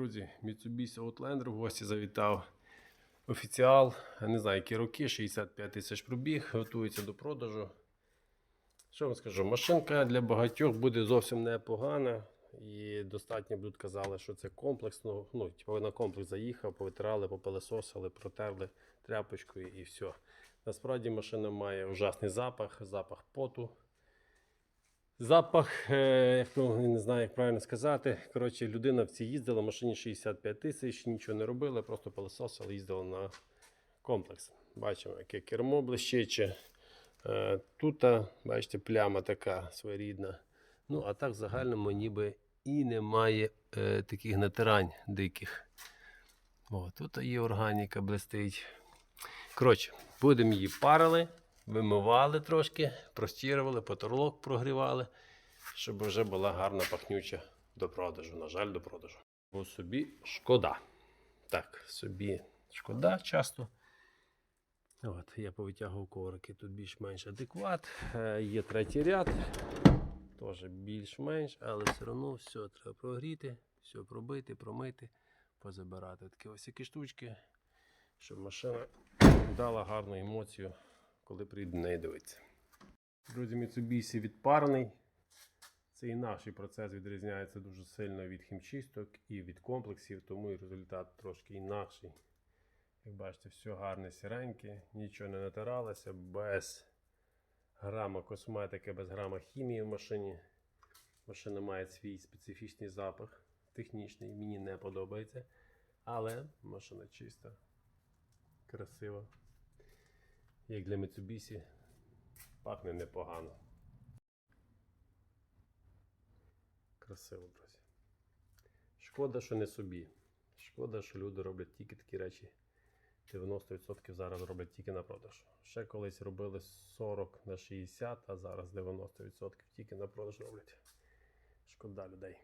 Друзі, Mitsubishi Outlander в гості завітав офіціал. Не знаю, які роки, 65 тисяч пробіг, готується до продажу. Що вам скажу? Машинка для багатьох буде зовсім непогана. І достатньо будуть казали, що це комплексно. Ну, типу на комплекс заїхав, повитирали, попилесосили, протерли тряпочкою і все. Насправді машина має ужасний запах, запах поту. Запах, то не знаю, як правильно сказати. Коротше, людина в цій їздила, машині 65 тисяч, нічого не робила, просто пилососила, їздила на комплекс. Бачимо, яке кермо блищече. Тут, бачите, пляма така своєрідна. Ну, а так в загальному ніби і немає е, таких натирань диких. О, тут є органіка блистить. Коротше, будемо її парили, вимивали трошки, простірували, поторлок прогрівали, щоб вже була гарна пахнюча до продажу. На жаль, до продажу. Бо собі шкода. Так, собі шкода часто. От, я повитягував коврики, тут більш-менш адекват. Е, є третій ряд, теж більш-менш, але все одно все треба прогріти, все пробити, промити, позабирати. Такі ось які штучки, щоб машина дала гарну емоцію, коли прийде неї дивитися. Друзі, Mitsubishi відпарний. Цей наш процес відрізняється дуже сильно від хімчисток і від комплексів, тому і результат трошки інакший. Як бачите, все гарне сіреньке, нічого не натиралося, без грама косметики, без грама хімії в машині. Машина має свій специфічний запах, технічний, мені не подобається. Але машина чиста, красива. Як для Mitsubishi, пахне непогано. Красиво, друзі. Шкода, що не собі. Шкода, що люди роблять тільки такі речі. 90% зараз роблять тільки на продаж. Ще колись робили 40 на 60, а зараз 90% тільки на продаж роблять. Шкода людей.